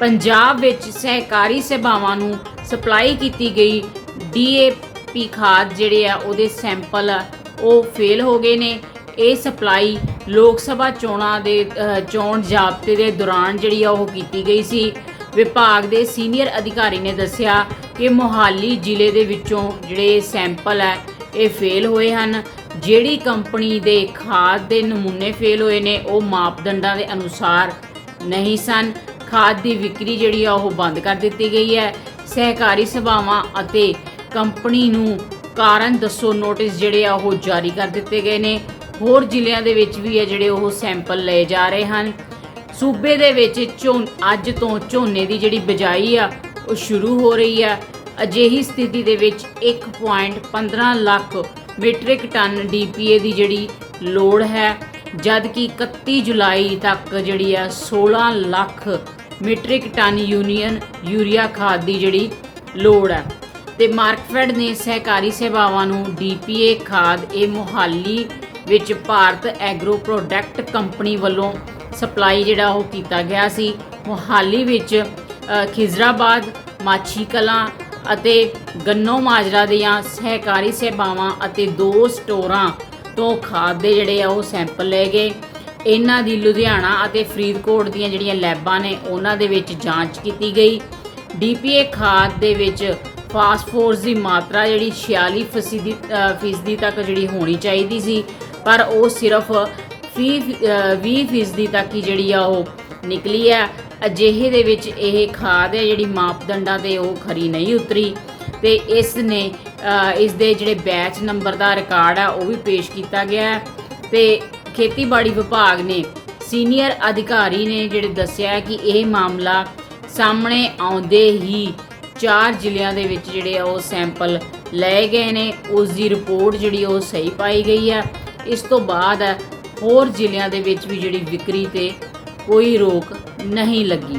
ਪੰਜਾਬ ਵਿੱਚ ਸਹਿਕਾਰੀ ਸਭਾਵਾਂ ਨੂੰ ਸਪਲਾਈ ਕੀਤੀ ਗਈ। ਡੀਏਪੀ ਖਾਦ ਜਿਹੜੇ ਆ, ਉਹਦੇ ਸੈਂਪਲ ਉਹ ਫੇਲ ਹੋ ਗਏ ਨੇ। ਇਹ ਸਪਲਾਈ ਲੋਕ ਸਭਾ ਚੋਣਾਂ ਦੇ ਚੋਣ ਜ਼ਾਬਤੇ ਦੇ ਦੌਰਾਨ ਜਿਹੜੀ ਆ, ਉਹ ਕੀਤੀ ਗਈ ਸੀ। ਵਿਭਾਗ ਦੇ ਸੀਨੀਅਰ ਅਧਿਕਾਰੀ ਨੇ ਦੱਸਿਆ ਕਿ ਮੋਹਾਲੀ ਜ਼ਿਲ੍ਹੇ ਦੇ ਵਿੱਚੋਂ ਜਿਹੜੇ ਸੈਂਪਲ ਹੈ ਇਹ ਫੇਲ ਹੋਏ ਹਨ। ਜਿਹੜੀ ਕੰਪਨੀ ਦੇ ਖਾਦ ਦੇ ਨਮੂਨੇ ਫੇਲ ਹੋਏ ਨੇ, ਉਹ ਮਾਪਦੰਡਾਂ ਦੇ ਅਨੁਸਾਰ ਨਹੀਂ ਸਨ। ਖਾਦ ਦੀ ਵਿਕਰੀ ਜਿਹੜੀ ਆ ਉਹ ਬੰਦ ਕਰ ਦਿੱਤੀ ਗਈ ਹੈ। ਸਹਿਕਾਰੀ ਸਭਾਵਾਂ ਅਤੇ ਕੰਪਨੀ ਨੂੰ ਕਾਰਨ ਦੱਸੋ ਨੋਟਿਸ ਜਿਹੜੇ ਆ ਉਹ ਜਾਰੀ ਕਰ ਦਿੱਤੇ ਗਏ ਨੇ। ਹੋਰ ਜ਼ਿਲ੍ਹਿਆਂ ਦੇ ਵਿੱਚ ਵੀ ਹੈ ਜਿਹੜੇ ਉਹ ਸੈਂਪਲ ਲਏ ਜਾ ਰਹੇ ਹਨ। ਸੂਬੇ ਦੇ ਵਿੱਚ ਝੋਨ ਅੱਜ ਤੋਂ ਝੋਨੇ ਦੀ ਜਿਹੜੀ ਬਿਜਾਈ ਆ, ਉਹ ਸ਼ੁਰੂ ਹੋ ਰਹੀ ਆ। ਅਜਿਹੀ ਸਥਿਤੀ ਦੇ ਵਿੱਚ 1.15 ਲੱਖ ਮੀਟ੍ਰਿਕ ਟਨ ਡੀਪੀਏ ਦੀ ਜਿਹੜੀ ਲੋੜ ਹੈ। ਜਦ ਕਿ 31 ਜੁਲਾਈ ਤੱਕ ਜਿਹੜੀ ਆ 16 lakh metric tonne union urea ਖਾਦ ਦੀ ਜਿਹੜੀ ਲੋੜ ਹੈ ਤੇ ਮਾਰਕਫੈਡ ਨੇ ਸਹਿਕਾਰੀ ਸੇਵਾਵਾਂ ਨੂੰ ਡੀਪੀਏ ਖਾਦ, ਇਹ ਮੁਹਾਲੀ ਵਿੱਚ ਭਾਰਤ ਐਗਰੋ ਪ੍ਰੋਡਕਟ ਕੰਪਨੀ ਵੱਲੋਂ ਸਪਲਾਈ ਜਿਹੜਾ ਉਹ ਕੀਤਾ ਗਿਆ ਸੀ। ਮੁਹਾਲੀ ਵਿੱਚ ਖਿਜ਼ਰਾਬਾਦ ਮਾਛੀ ਕਲਾਂ ਅਤੇ ਗੰਨੋ ਮਾਜਰਾ ਦੀਆਂ ਸਹਿਕਾਰੀ ਸੇਵਾਵਾਂ ਅਤੇ ਦੋ ਸਟੋਰਾਂ ਤੋਂ ਖਾਦ ਦੇ ਜਿਹੜੇ ਆ ਉਹ ਸੈਂਪਲ ਲਏ ਗਏ। ਇਹਨਾਂ ਦੀ ਲੁਧਿਆਣਾ ਅਤੇ ਫਰੀਦਕੋਟ ਦੀਆਂ ਜਿਹੜੀਆਂ ਲੈਬਾਂ ਨੇ, ਉਹਨਾਂ ਦੇ ਵਿੱਚ ਜਾਂਚ ਕੀਤੀ ਗਈ। ਡੀਪੀਏ ਖਾਦ ਦੇ ਵਿੱਚ ਫਾਸਫੋਰਸ ਦੀ ਮਾਤਰਾ ਜਿਹੜੀ 46 ਫੀਸਦੀ ਫੀਸਦੀ ਤੱਕ ਜਿਹੜੀ ਹੋਣੀ ਚਾਹੀਦੀ ਸੀ, ਪਰ ਉਹ ਸਿਰਫ 20 ਫੀਸਦੀ ਤੱਕ ਹੀ ਜਿਹੜੀ ਆ ਉਹ ਨਿਕਲੀ ਹੈ। ਅਜਿਹੇ ਦੇ ਵਿੱਚ ਇਹ ਖਾਦ ਹੈ ਜਿਹੜੀ ਮਾਪਦੰਡਾਂ ਤੇ ਉਹ ਖਰੀ ਨਹੀਂ ਉਤਰੀ। ਤੇ ਇਸ ਨੇ ਅ, ਇਸ ਦੇ ਜਿਹੜੇ ਬੈਚ ਨੰਬਰ ਦਾ ਰਿਕਾਰਡ ਆ ਉਹ ਵੀ ਪੇਸ਼ ਕੀਤਾ ਗਿਆ ਹੈ। ਤੇ ਖੇਤੀਬਾੜੀ ਵਿਭਾਗ ਨੇ ਸੀਨੀਅਰ ਅਧਿਕਾਰੀ ਨੇ ਜਿਹੜੇ ਦੱਸਿਆ ਕਿ ਇਹ ਮਾਮਲਾ ਸਾਹਮਣੇ ਆਉਂਦੇ ਹੀ ਚਾਰ ਜ਼ਿਲ੍ਹਿਆਂ ਦੇ ਵਿੱਚ ਜਿਹੜੇ ਆ ਉਹ ਸੈਂਪਲ ਲਏ ਗਏ ਨੇ। ਉਸ ਦੀ ਰਿਪੋਰਟ ਜਿਹੜੀ ਉਹ ਸਹੀ ਪਾਈ ਗਈ ਹੈ ਇਸ ਤੋਂ ਬਾਅਦ ਹੋਰ ਜ਼ਿਲ੍ਹਿਆਂ ਦੇ ਵਿੱਚ ਵੀ ਜਿਹੜੀ ਵਿਕਰੀ ਤੇ ਕੋਈ ਰੋਕ ਨਹੀਂ ਲੱਗੀ।